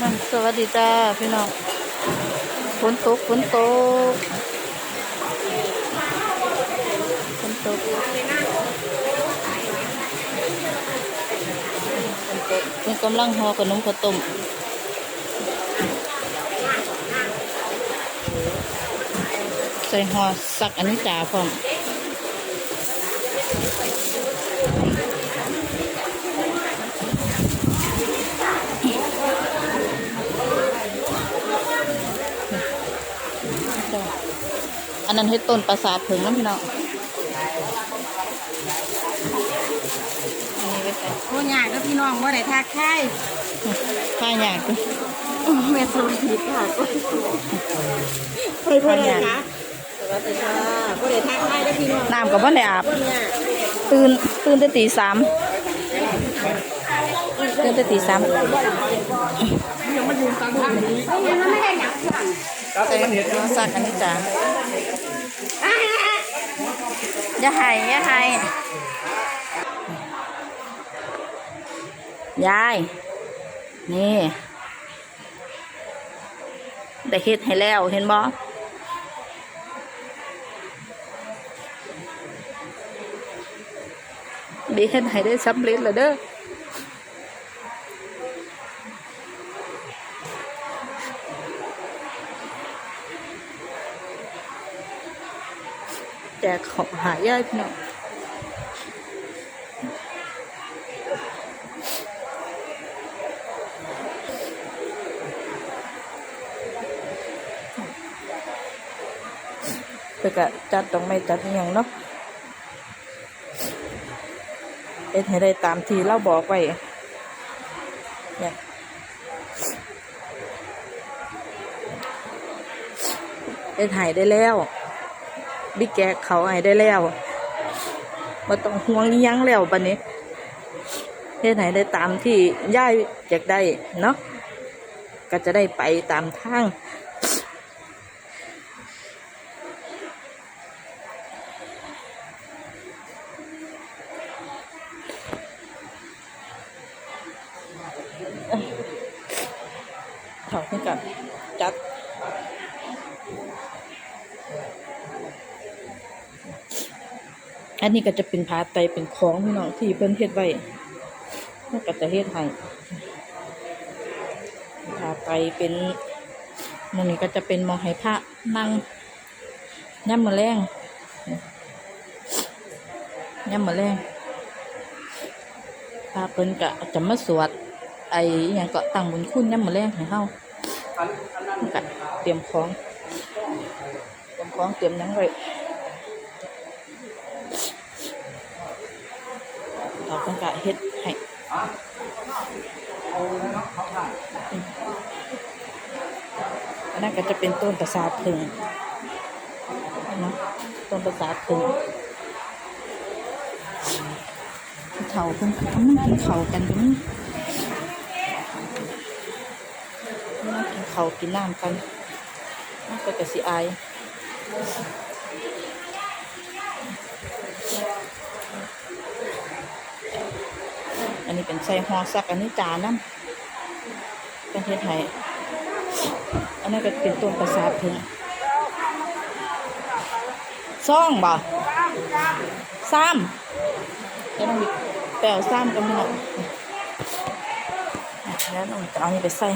มันสวัสดีจ้าพี่น้องฝนตกฝนตกฝนตกฝนตกเพิ่นกำลังห่อขนมข้าวต้มใส่ห่อสักอันนี้จ่าพร้อม นนั้นเฮ็ดต้นประสาทผึ่งน้ำพี่น้องอันนี้ก็ใส่โอ้ยากก็พี่น้องว่าได้ทักทายผ้าหยากด้วยแม่สวัสดีค่ะก็ไปเพื่อนคะสวัสดีค่ะก็ได้ทักทายได้พี่น้องน้ำกับว่าได้อาบคนยากตื่นตื่นแต่ตีสามตื่นแต่ตีสามใส่หัวสักอันนี้จ้า อย่าให้อย่าให้ยาย นี่ได้เฮ็ดให้แล้วเห็นบ่ได้เฮ็ดให้ได้สำเร็จแล้วเด้อ แจกของหายายพี่น้องเพื่อก็จัดตรงไม่จัดอย่างเนาะเอ็ดให้ได้ตามที่เราบอกไว้เนี่ยเอ็ดหายได้แล้ว บิ๊กแกเขาไอ้ได้แล้วมาต้องห่วงยังแล้วบันนี้เฮ็ดไหนได้ตามที่ย่ายอยากได้เนาะก็จะได้ไปตามทาง เขาเพื่อกับจัด อั นนี้ก็จะเป็นผาไตเป็นของพี่น้องที่เพิ่นเฮ็ดไว้เพิ่นก็จะเฮ็ดให้ผาไตเป็นมองนี้ก็จะเป็นมองให้พระนั่งย่ำมือแรงย่ำมือแรงพระเพิ่นก็จะมาสวด ไอ้อย่างก็ตั้งบุญคุณย่ำมือแรงให้เฮาก็เตรียมของ เตรียมของเตรียมยังไว้ เราต้องการเฮ็ดให้อันนั้นก็จะเป็นต้นประสาทผึ่งเนาะต้นประสาทผึ่งเขาเพิ่งกำลังกินเขากันอยู่นี่กินเขากินน้ำกันมันก็จะสิอาย อันนี้เป็น ใส่หอสักอันนี้จานน้ำประเทศไทยอันนั้นก็เป็นต้นประสาทถึงซ่องบ่ซ้ำแล้วต้องมีแปลวซ้ำกันพี่น้องอะแล้วน้องจะเอาอันนี้ไปใส่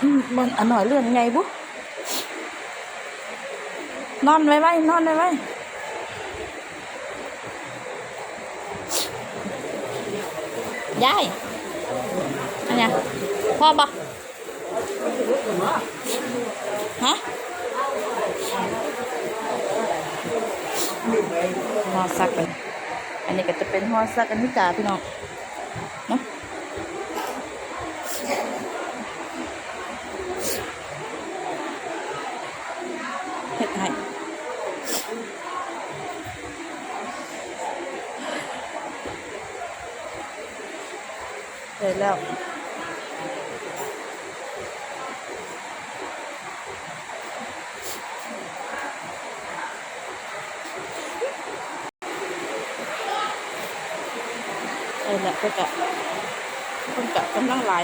อันอันหน่อยเลื่อนไงบุ๊นอนไว้ไว้นอนไว้ไว้ ยายอันเนี้ยพอปะฮะหอสักเลยอันนี้ก็จะเป็นหอสักกันนี้จ่าพี่น้อง ร็จแล้วเออเนี่ยก็จะคนจะกำลังไหล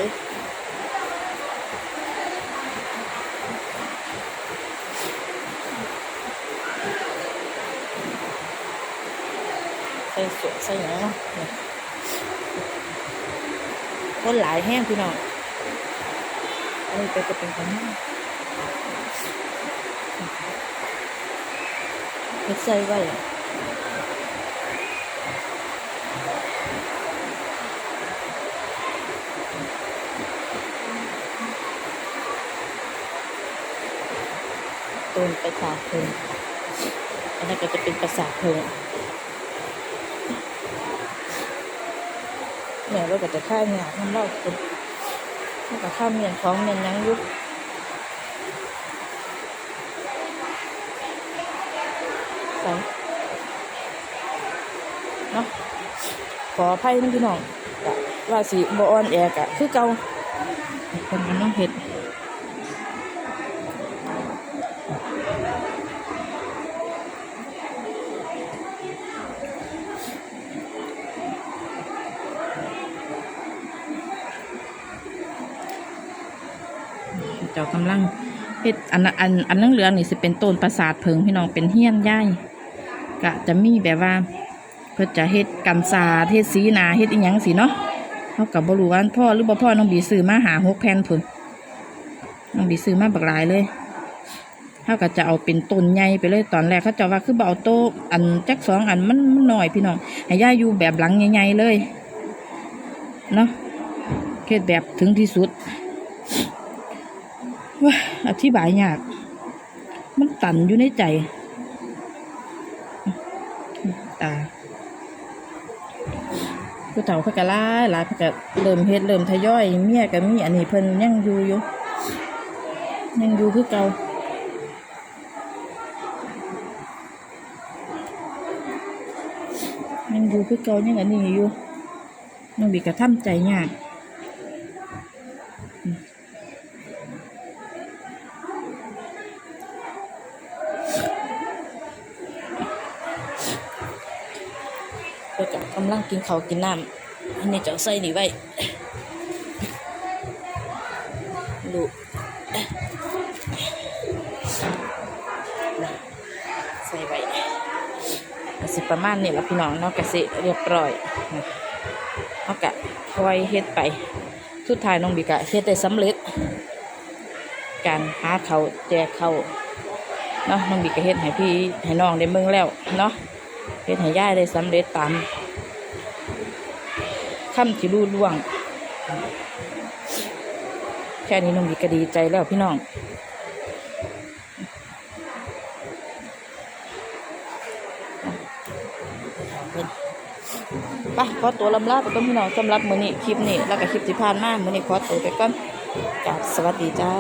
ใส่สวใส่เนาะ คนหลายแห้งพี่น้องอันนี้ก็จะเป็นของน้าเฮ็ดใส่ไว้ต้นประสาทเพลิงอันนั้นก็จะเป็นประสาทเพลิง นี่ยเราก็จะค่ายงานทำเล่าคนแล้วก็ข้ามเมียนของเมียนยังยุบใส่เนาะขออภัยนะพี่น้องว่าสิบออนแอกะคือเก่าคนมันต้องเห็ด เจ้ากำลังเฮ็ดอันอันอันเหลืองๆนี่สิเป็นต้นประสาทเพิงพี่น้องเป็นเฮี้ยนย่ายกะจะมีแบบว่า เพื่อจะเฮ็ดกันศาเฮ็ดสีนาเฮ็ดอีหยังสิเนาะเขากับ่รู้ว่าพ่อหรือบ่พ่อน้องบีซื้อมาหาหกแผ่นพุ่นน้องบีซื้อมาบักหลายเลยเขาก็จะเอาเป็นต้นใหญ่ไปเลยตอนแรกเขาจะว่าคือเอาโตอันจักสองอันมันมันน้อยพี่น้องให้ย่าอยู่แบบหลังใหญ่ๆเลยเนาะเฮ็ดแบบถึงที่สุด อธิบายยาก มันตันอยู่ในใจ ตาผู้เฒ่าเขาก็หลายหลายเขาก็เริ่มเฮ็ดเริ่มทยอยเมียก็มีอันนี้เพิ่นยังอยู่อยู่ยังอยู่คือเก่ายังอยู่คือเก่ายังอันนี้อยู่ยังบีกระทำใจยากำลังกินข้าวกินน้ำอันนี้จะเอาใส่นี่ไว้ดูใส่ไว้กสิประมาณนี้ละพี่น้องเนาะกสิเรียบร้อยนะเอากะคอยเฮ็ดไปสุดท้ายน้องบีกะเฮ็ดได้สำเร็จ การหาเขาแจกเขาเนาะน้องบีกะเฮ็ดให้พี่ให้น้องได้เมืองแล้วเนาะเฮ็ดให้ย่ายได้สำเร็จตาม คำที่รู้ล่วง แค่นี้น้องบีก็ดีใจแล้วพี่น้องไปขอตัวลำลาไปก่อนพี่น้องสำหรับมือนี้คลิปนี้แล้วก็คลิปที่ผ่านมามือนี้ขอตัวไปก่อนกราบสวัสดีจ้า